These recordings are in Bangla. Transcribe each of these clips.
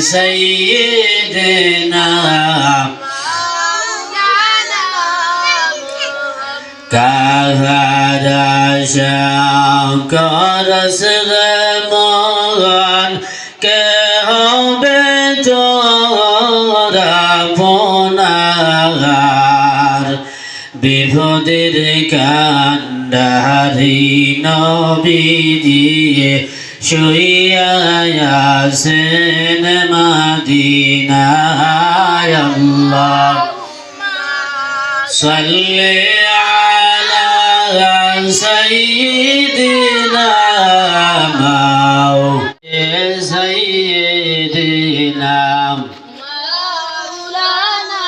سيدنا كهر شكر سغمان كهبه পোনাগার বিপদের কান্ডারি নবী দিয়ে নবীজিয়ে শুইয়াছেন মাদিনায় আল্লাহ صل على سيدنا مولانا سيدنا مولانا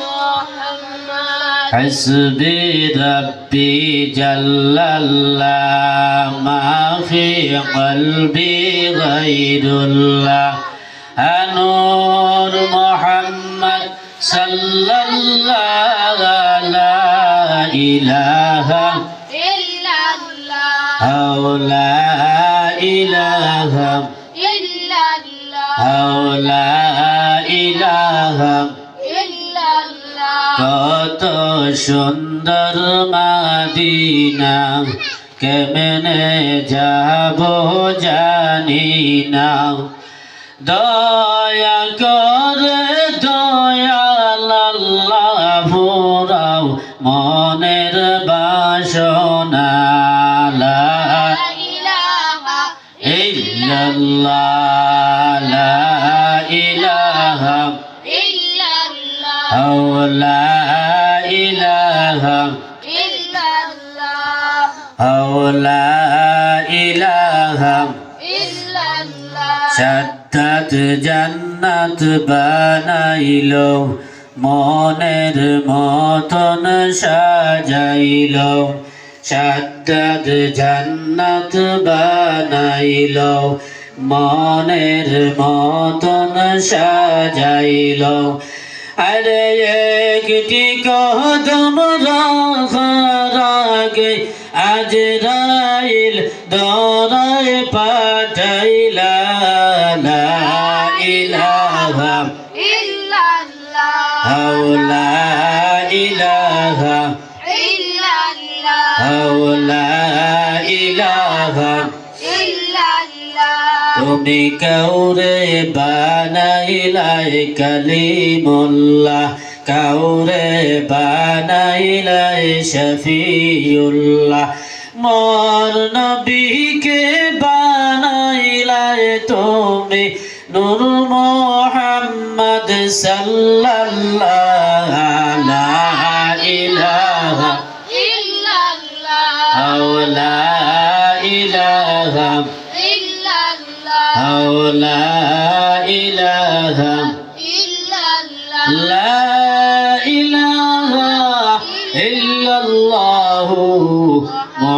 محمد حسبي ربي جل الله ما في قلبي غير الله نور محمد صلى الله لا إله إلا الله أو لا إله إلا الله أو لا إله إلا الله কত সুন্দর মাদিনা কেমনে যাব জানি না। দয়া করে দয়াল আল্লাহ ফুরাও মনের বাসনা। লা لا لا إله إلا الله সাদ্দাত জান্নাত বানাইল মনের মতন সাজাইল সাদ্দাত জান্নাত বানাইল মনের মতন সাজাইল আরে একটি কদম রাখার আগে আজরাইল দরায় পাঠাইলা লা ইলাহা ইল্লাল্লাহ। হাওলা ইলাহা ইল্লাল্লাহ। হাওলা ইলাহা। তুমি কাউরে বানাইলাই কালিমুল্লাহ। কাউরে বানাইলাই শফিউল্লাহ। মর নবীকে বানাইলাই তুমি নূর মোহাম্মদ সাল্লাল্লাহ। ইলাহা ইল্লাল্লাহ। হাওলা ইলাহা ইল্লাল্লাহ। হাওলা